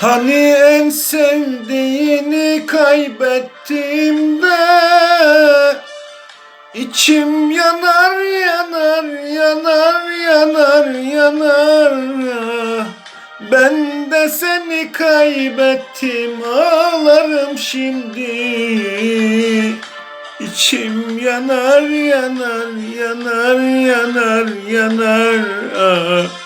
Hani en sevdiğini kaybettim de İçim yanar yanar yanar yanar yanar Ben de seni kaybettim ağlarım şimdi İçim yanar yanar yanar yanar yanar ah.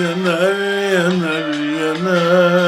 yanar yanar yanar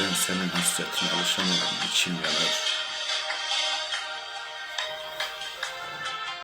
Ben senin hasretine alışamadım, içim yanar.